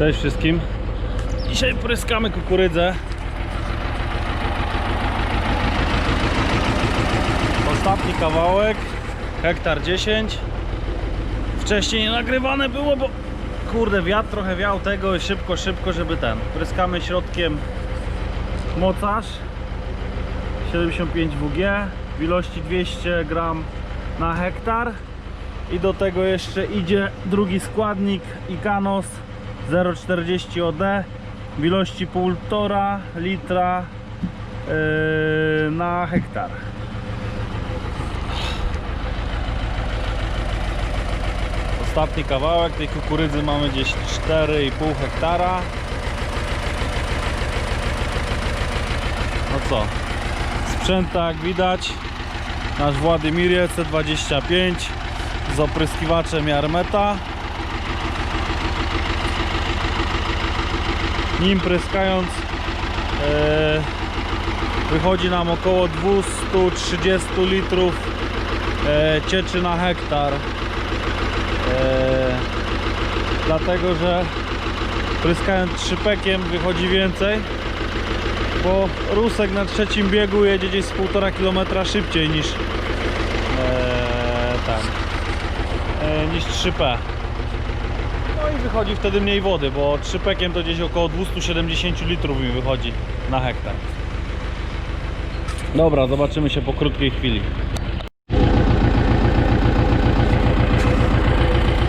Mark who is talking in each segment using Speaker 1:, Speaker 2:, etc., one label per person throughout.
Speaker 1: Cześć wszystkim. Dzisiaj pryskamy kukurydzę. Ostatni kawałek, hektar 10. Wcześniej nie nagrywane było, bo kurde wiatr trochę wiał tego i szybko, szybko, żeby ten. Pryskamy środkiem mocarz 75 WG w ilości 200 gram na hektar i do tego jeszcze idzie drugi składnik Ikanos 0,40 OD w ilości 1,5 litra yy, na hektar. Ostatni kawałek tej kukurydzy mamy gdzieś 4,5 hektara. No co? Sprzęta jak widać nasz Władimir C25 z opryskiwaczem Jarmeta nim pryskając e, wychodzi nam około 230 litrów e, cieczy na hektar. E, dlatego że pryskając trzypekiem wychodzi więcej bo rusek na trzecim biegu jedzie gdzieś z 1,5 km szybciej niż tam niż 3P no i wychodzi wtedy mniej wody, bo trzypekiem to gdzieś około 270 litrów mi wychodzi na hektar. Dobra, zobaczymy się po krótkiej chwili.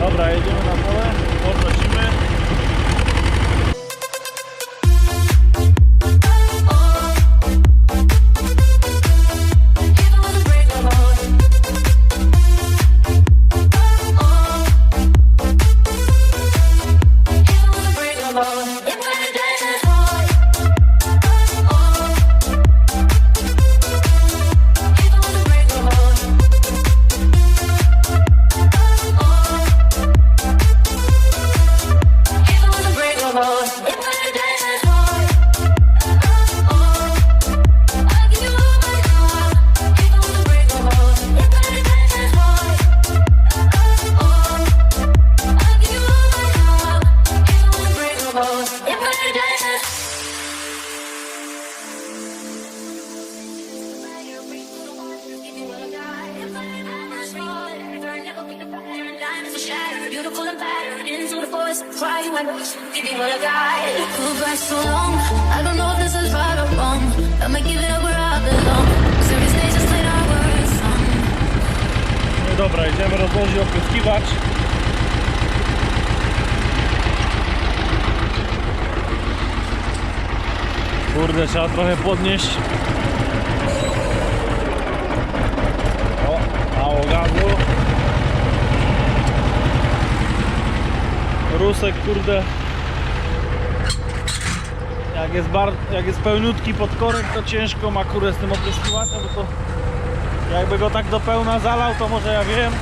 Speaker 1: Dobra, jedziemy na
Speaker 2: Beautiful and battered into the forest, crying when give me what I got. Pulled back so long, I don't know if this is right or wrong. Am I giving up where I belong? Serious just played our words.
Speaker 1: No dobra, idziemy rozłożyć opryskiwacz. Kurde, trzeba trochę podnieść. O, mało gazu. Rusek, kurde. Jak jest, bar... jak jest pełniutki pod korek, to ciężko ma kurde z tym opryskiwaczem, bo to jakby go tak do pełna zalał, to może ja wiem.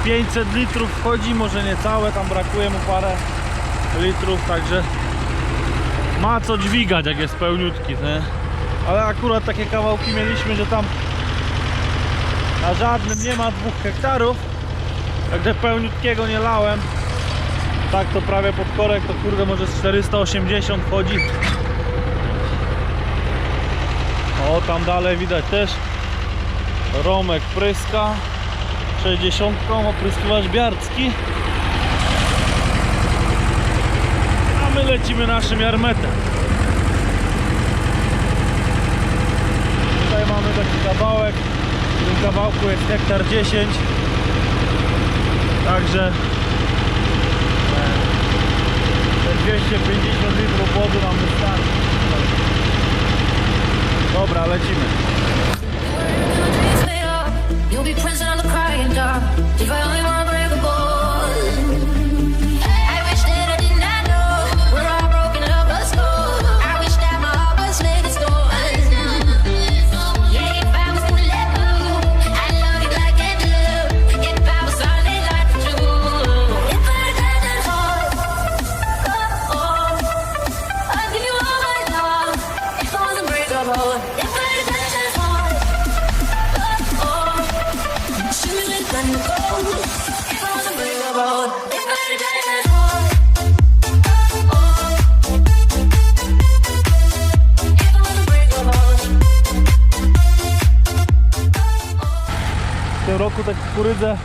Speaker 1: z 500 litrów wchodzi, może nie całe, tam brakuje mu parę litrów, także ma co dźwigać jak jest pełniutki, nie? Ale akurat takie kawałki mieliśmy, że tam na żadnym nie ma dwóch hektarów, także pełniutkiego nie lałem. Tak to prawie pod korek, to kurde może z 480 wchodzi. O, tam dalej widać też. Romek pryska. 60 opryskiwacz biarcki a my lecimy naszym jarmetem. Tutaj mamy taki kawałek. W tym kawałku jest hektar 10 także e, te 250 litrów wody nam wystarczy. Dobra lecimy roku te kukurydze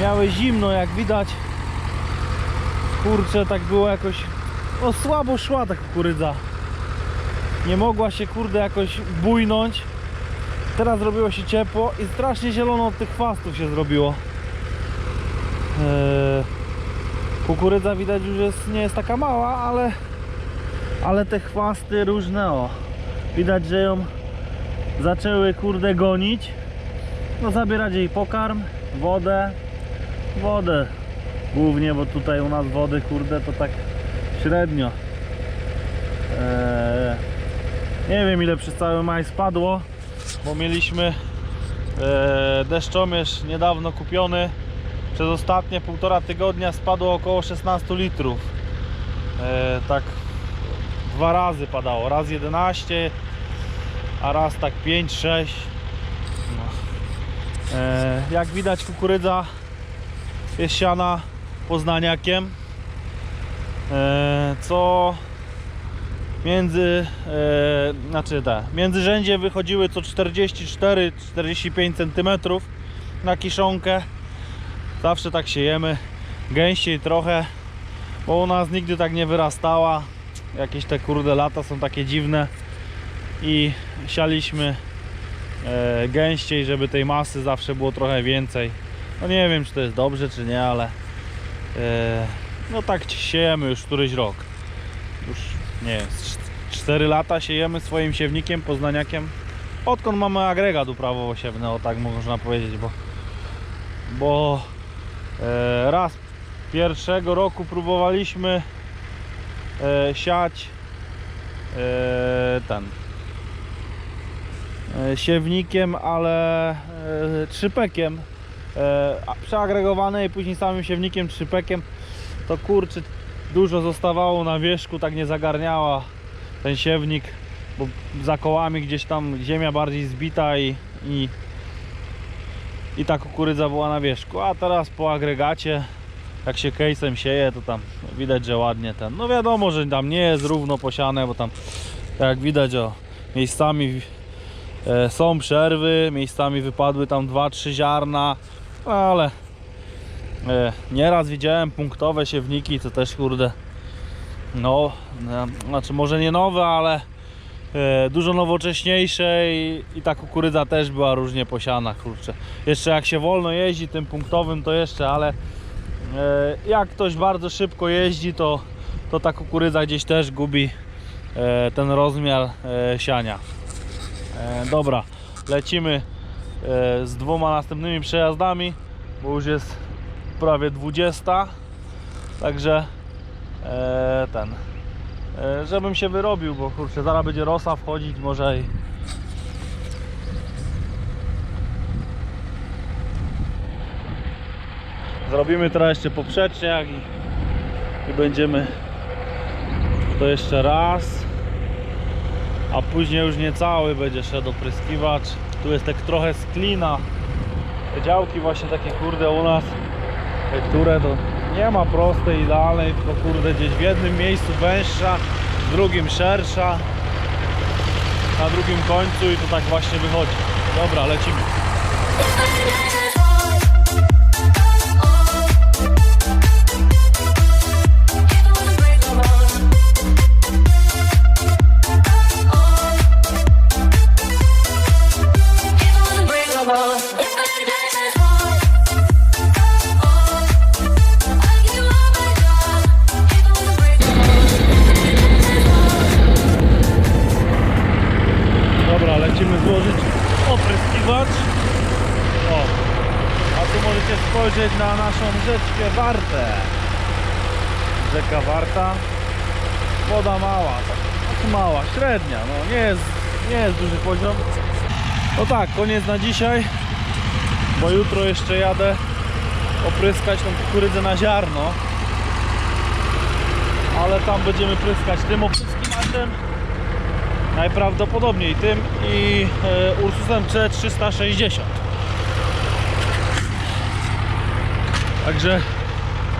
Speaker 1: miały zimno, jak widać. Kurczę, tak było jakoś. No słabo szła ta kukurydza. Nie mogła się kurde jakoś bujnąć. Teraz zrobiło się ciepło i strasznie zielono od tych chwastów się zrobiło. Eee, kukurydza widać już jest, nie jest taka mała, ale ale te chwasty różne o. Widać, że ją zaczęły kurde gonić. No zabierać jej pokarm, wodę, wodę głównie, bo tutaj u nas wody kurde to tak średnio. Eee, nie wiem ile przez cały maj spadło, bo mieliśmy eee, deszczomierz niedawno kupiony. Przez ostatnie półtora tygodnia spadło około 16 litrów. Eee, tak dwa razy padało, raz 11, a raz tak 5-6. E, jak widać kukurydza jest siana poznaniakiem, e, co między, e, znaczy te, między rzędzie wychodziły co 44-45 cm na kiszonkę. Zawsze tak siejemy, gęściej trochę, bo u nas nigdy tak nie wyrastała. Jakieś te kurde lata są takie dziwne i sialiśmy gęściej, żeby tej masy zawsze było trochę więcej. No nie wiem, czy to jest dobrze, czy nie, ale e, no tak siejemy już któryś rok. Już nie wiem, 4 lata siejemy swoim siewnikiem, poznaniakiem. Odkąd mamy agregat uprawowo-siewny, o tak można powiedzieć, bo, bo e, raz pierwszego roku próbowaliśmy e, siać e, ten e, siewnikiem, ale e, trzypekiem. E, przeagregowane i później samym siewnikiem trzypekiem. To kurczę dużo zostawało na wierzchu, tak nie zagarniała ten siewnik, bo za kołami gdzieś tam ziemia bardziej zbita i, i, i ta kukurydza była na wierzchu, a teraz po agregacie jak się case'em sieje, to tam widać, że ładnie ten. No wiadomo, że tam nie jest równo posiane, bo tam tak jak widać, o, miejscami e, są przerwy, miejscami wypadły tam 2-3 ziarna, ale e, nieraz widziałem punktowe siewniki, to też kurde, no, e, znaczy może nie nowe, ale e, dużo nowocześniejsze i, i ta kukurydza też była różnie posiana, kurczę. Jeszcze jak się wolno jeździ tym punktowym, to jeszcze, ale E, jak ktoś bardzo szybko jeździ, to, to ta kukurydza gdzieś też gubi e, ten rozmiar e, siania. E, Dobra, lecimy e, z dwoma następnymi przejazdami, bo już jest prawie 20. Także e, ten, żebym się wyrobił, bo kurczę, zaraz będzie rosa wchodzić może i Zrobimy teraz jeszcze poprzeczniak i, i będziemy to jeszcze raz. A później już nie cały będzie szedł opryskiwacz. Tu jest tak trochę sklina. Te działki właśnie takie kurde u nas, które to nie ma prostej idealnej, tylko kurde gdzieś w jednym miejscu węższa, w drugim szersza, na drugim końcu i to tak właśnie wychodzi. Dobra, lecimy. Spojrzeć na naszą rzeczkę Wartę. Rzeka Warta. Woda mała, tak, tak mała, średnia, no nie jest, nie jest duży poziom. No tak, koniec na dzisiaj, bo jutro jeszcze jadę opryskać tą kukurydzę na ziarno. Ale tam będziemy pryskać tym opryskiwaczem najprawdopodobniej tym i e, Ursusem C360 także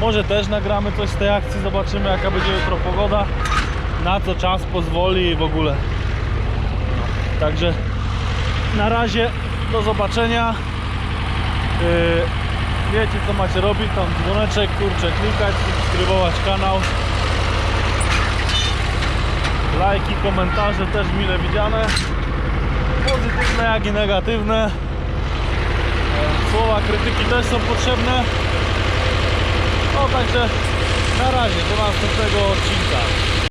Speaker 1: może też nagramy coś z tej akcji zobaczymy jaka będzie jutro pogoda na co czas pozwoli i w ogóle także na razie do zobaczenia Yy, wiecie co macie robić, tam dzwoneczek, kurczę, klikać, subskrybować kanał. Lajki, komentarze też mile widziane. Pozytywne jak i negatywne. Słowa krytyki też są potrzebne. No także na razie, do następnego odcinka.